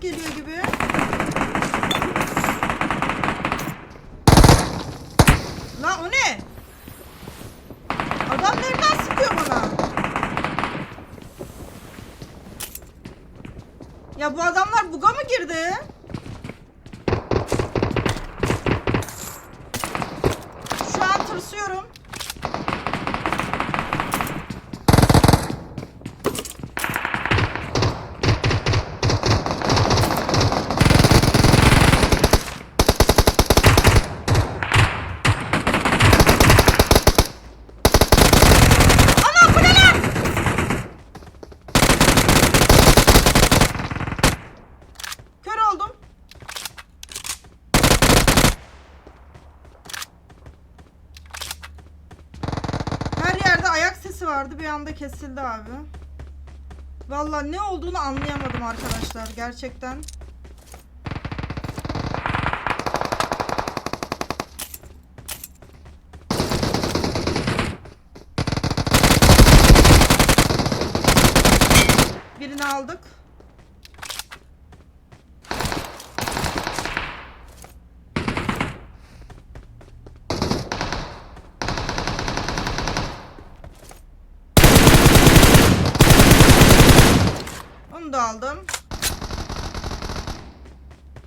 Geliyor gibi. Lan o ne? Adam nereden sıkıyor bana? Ya bu adamlar buga mı girdi? Şu an tırsıyorum. Ana bu ne lan? Kör oldum. Her yerde ayak sesi vardı bir anda kesildi abi. Vallahi ne olduğunu anlayamadım arkadaşlar gerçekten. Birini aldık. Onu da aldım.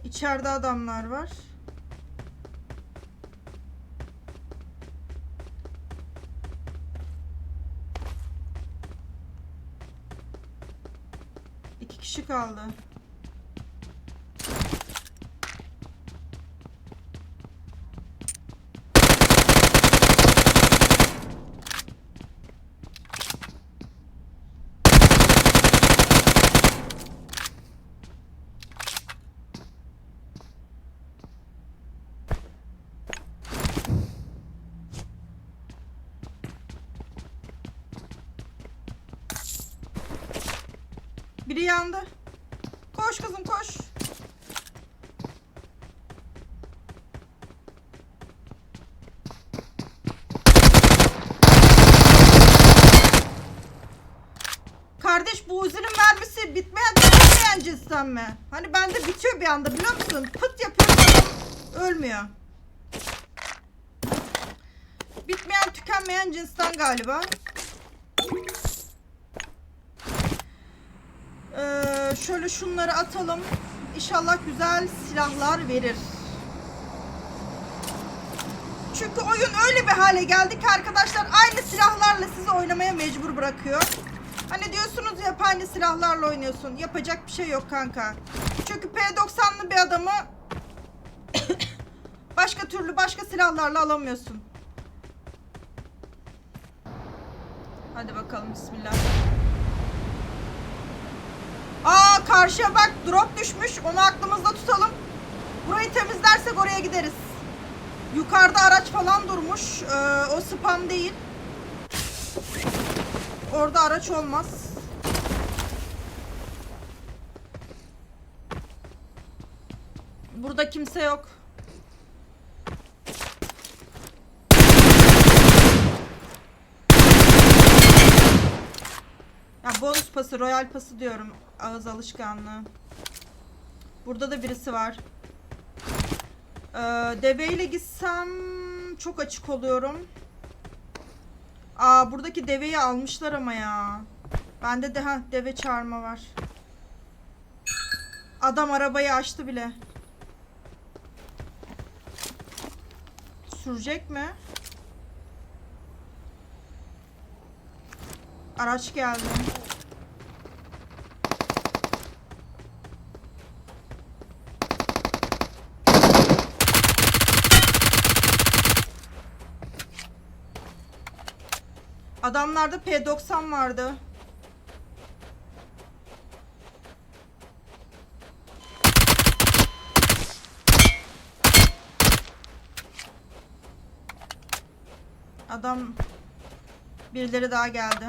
İçeride adamlar var. İki kişi kaldı. Biri yandı. Koş kızım koş. Kardeş bu Uzi'nin mermisi bitmeyen tükenmeyen cinsten mi? Hani bende bitiyor bir anda biliyor musun? Pıt yapıyor ölmüyor. Bitmeyen tükenmeyen cinsten galiba. Ee, şöyle şunları atalım. İnşallah güzel silahlar verir. Çünkü oyun öyle bir hale geldi ki arkadaşlar aynı silahlarla sizi oynamaya mecbur bırakıyor. Hani diyorsunuz ya aynı silahlarla oynuyorsun. Yapacak bir şey yok kanka. Çünkü P90'lı bir adamı başka türlü başka silahlarla alamıyorsun. Hadi bakalım bismillah. Karşıya bak drop düşmüş. Onu aklımızda tutalım. Burayı temizlersek oraya gideriz. Yukarıda araç falan durmuş. Ee, o spam değil. Orada araç olmaz. Burada kimse yok. Bonus pası, royal pası diyorum. Ağız alışkanlığı. Burada da birisi var. Ee, deveyle gitsem çok açık oluyorum. Aa buradaki deveyi almışlar ama ya. Bende de ha deve çağırma var. Adam arabayı açtı bile. Sürecek mi? Araç geldi. Adamlarda P90 vardı. Adam birileri daha geldi.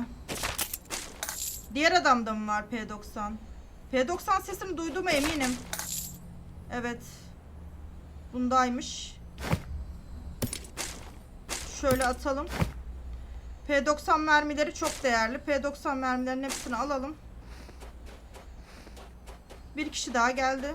Diğer adamda mı var P90? P90 sesini duyduğuma eminim. Evet. Bundaymış. Şöyle atalım. P90 mermileri çok değerli. P90 mermilerin hepsini alalım. Bir kişi daha geldi.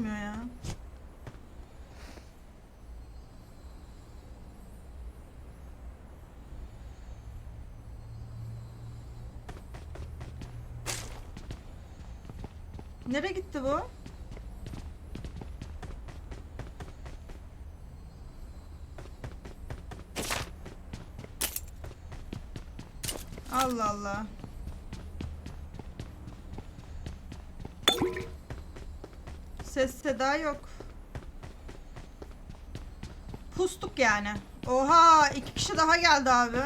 Düşmüyor ya? Nereye gitti bu? Allah Allah. Ses seda yok. Pustuk yani. Oha iki kişi daha geldi abi.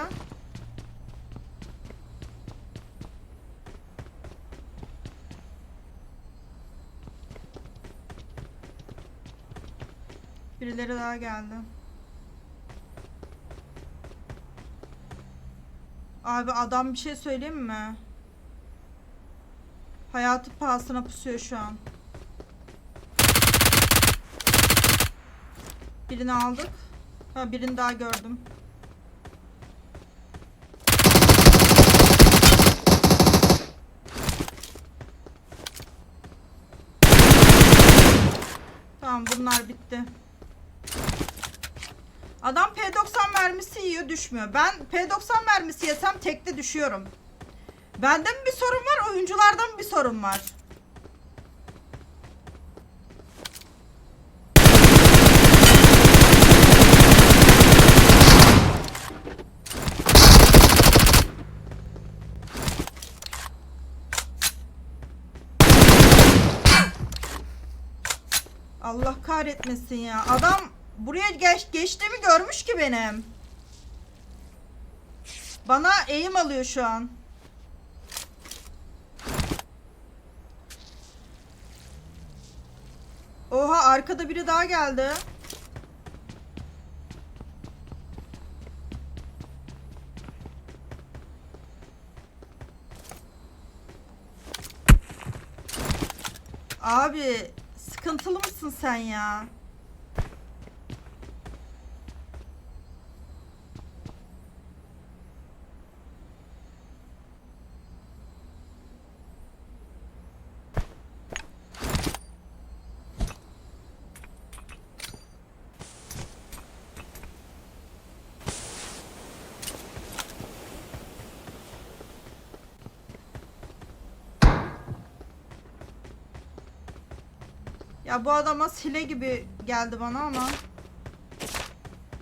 Birileri daha geldi. Abi adam bir şey söyleyeyim mi? Hayatı pahasına pusuyor şu an. Birini aldık. Ha birini daha gördüm. Tamam bunlar bitti. Adam P90 mermisi yiyor düşmüyor. Ben P90 mermisi yesem tekte düşüyorum. Bende mi bir sorun var oyuncularda mı bir sorun var? Allah kahretmesin ya. Adam buraya geç, geçtiğimi görmüş ki benim. Bana eğim alıyor şu an. Oha arkada biri daha geldi. Abi sıkıntılı mısın sen ya? Ya bu adama sile gibi geldi bana ama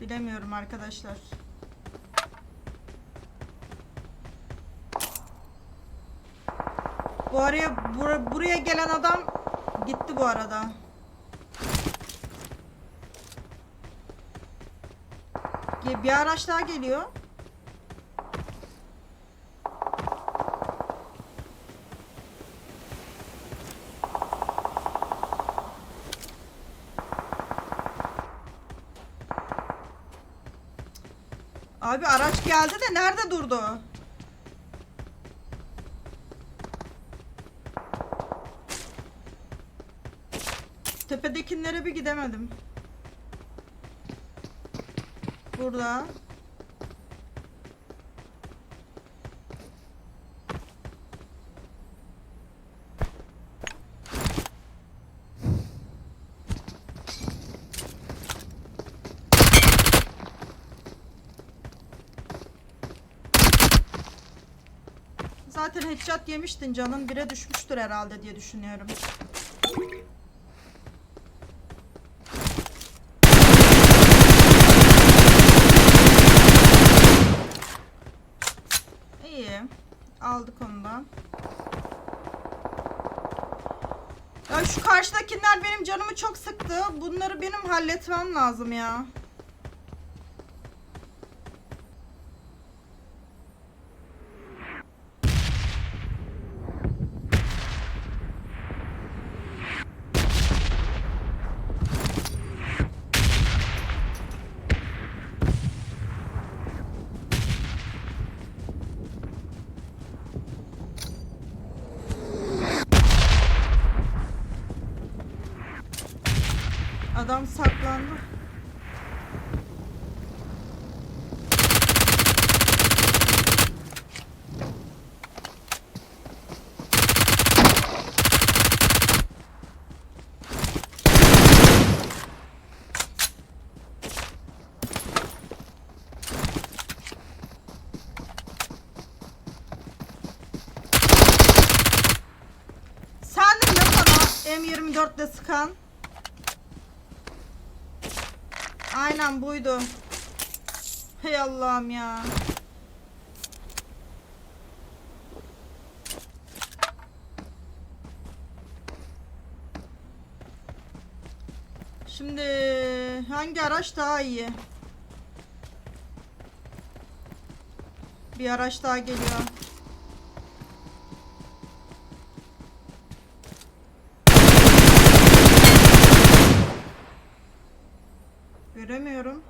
bilemiyorum arkadaşlar. Bu araya bura- buraya gelen adam gitti bu arada. Bir araç daha geliyor. Abi araç geldi de nerede durdu? Tepedekilere bir gidemedim. Burada. Headshot yemiştin canın bire düşmüştür herhalde diye düşünüyorum. İyi. Aldık onu da. Ya şu karşıdakiler benim canımı çok sıktı. Bunları benim halletmem lazım ya. Adam saklandı. Sendin de bana M24 ile sıkan. Aynen buydu. Hey Allah'ım ya. Şimdi hangi araç daha iyi? Bir araç daha geliyor. Göremiyorum.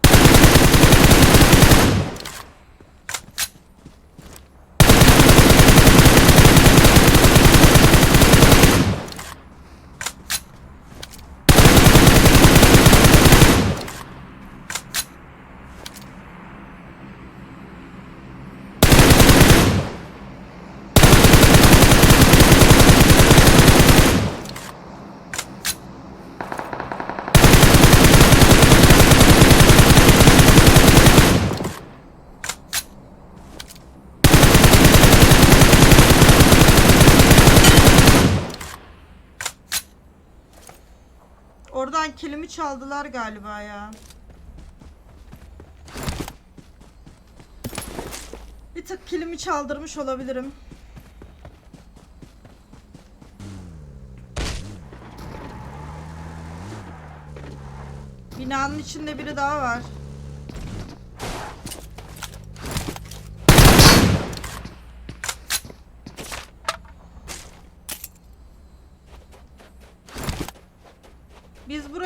Oradan kilimi çaldılar galiba ya. Bir tık kilimi çaldırmış olabilirim. Binanın içinde biri daha var.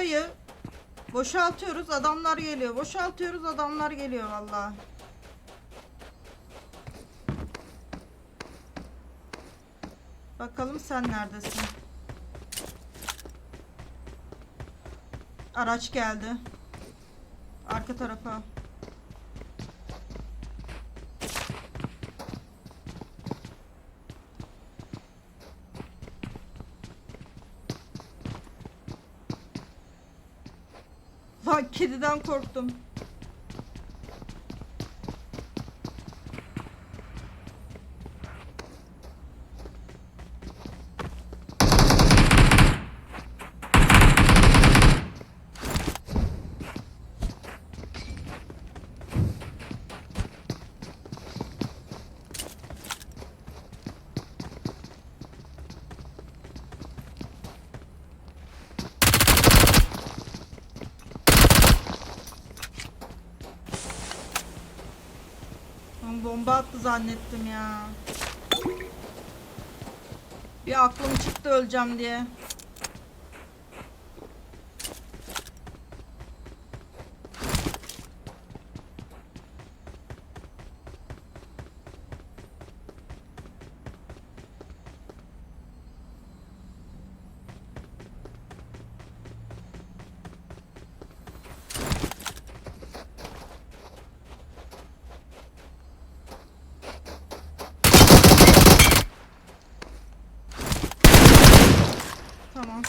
Burayı boşaltıyoruz, adamlar geliyor. Boşaltıyoruz, adamlar geliyor vallahi. Bakalım sen neredesin? Araç geldi. Arka tarafa. Bak kediden korktum. Lan Attı zannettim ya. Bir aklım çıktı öleceğim diye. Tamam.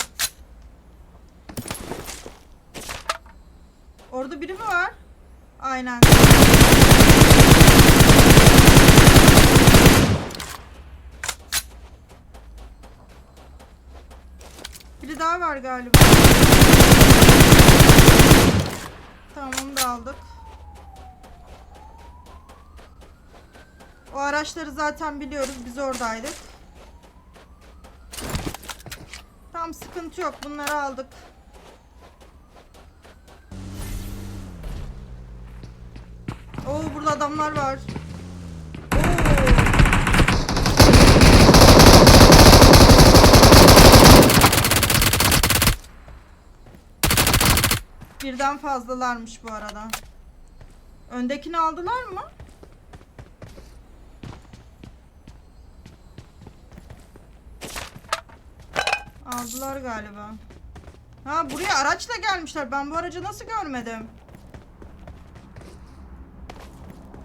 Orada biri mi var? Aynen. Biri daha var galiba. Tamam onu da aldık. O araçları zaten biliyoruz. Biz oradaydık. Tam sıkıntı yok. Bunları aldık. Burada adamlar var. Birden fazlalarmış bu arada. Öndekini aldılar mı? Aldılar galiba. Ha buraya araçla gelmişler. Ben bu aracı nasıl görmedim?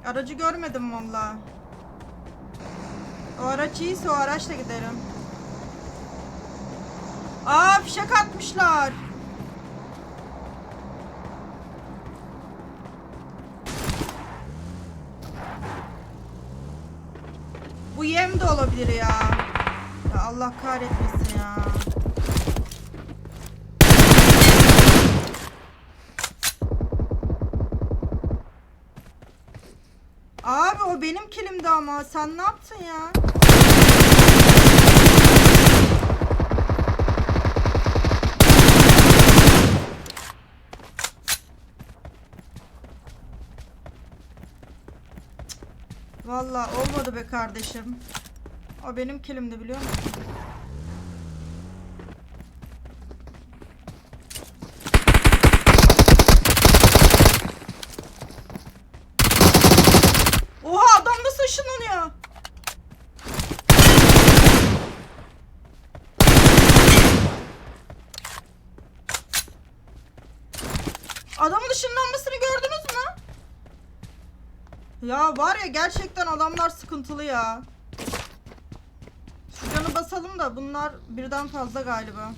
Aracı görmedim valla. O araç iyiyse o araçla giderim. Aa fişek atmışlar. Bu yem de olabilir ya. Ya Allah kahretmesin ya. Abi o benim kilimdi ama sen ne yaptın ya? Valla olmadı be kardeşim. O benim kilimdi biliyor musun? Oha adam nasıl ışınlanıyor? Adamın ışınlanmasını gördünüz mü? Ya var ya gerçekten adamlar sıkıntılı ya. Şu canı basalım da bunlar birden fazla galiba.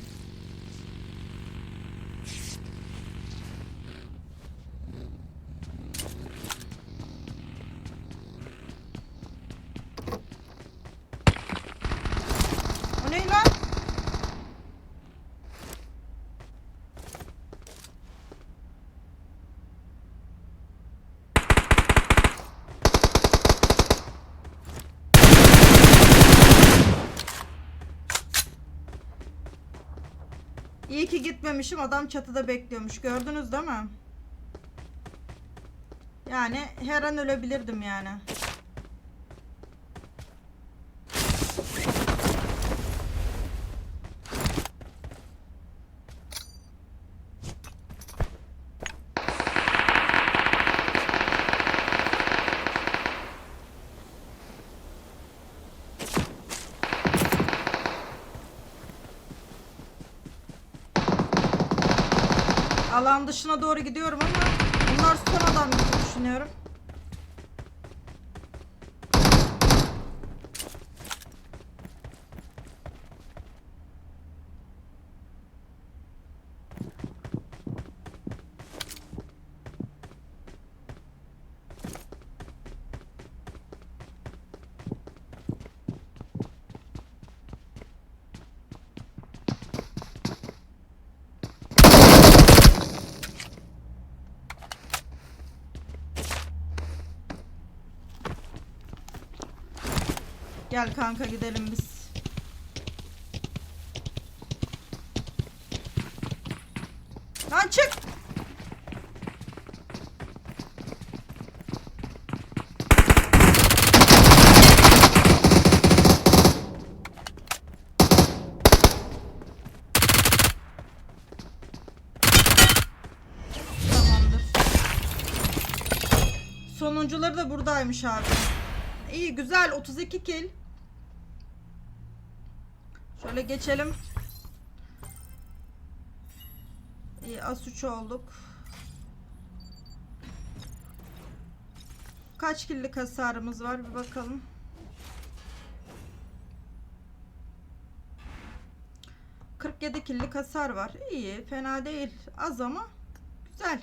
O ne lan? İyi ki gitmemişim. Adam çatıda bekliyormuş. Gördünüz değil mi? Yani her an ölebilirdim yani. Alan dışına doğru gidiyorum ama bunlar son adam gibi düşünüyorum. Gel kanka gidelim biz. Lan çık. Tamamdır. Sonuncuları da buradaymış abi. İyi güzel 32 kill. Şöyle geçelim. İyi az 3 olduk. Kaç killik hasarımız var bir bakalım. ...47 killik hasar var. İyi, fena değil. Az ama güzel.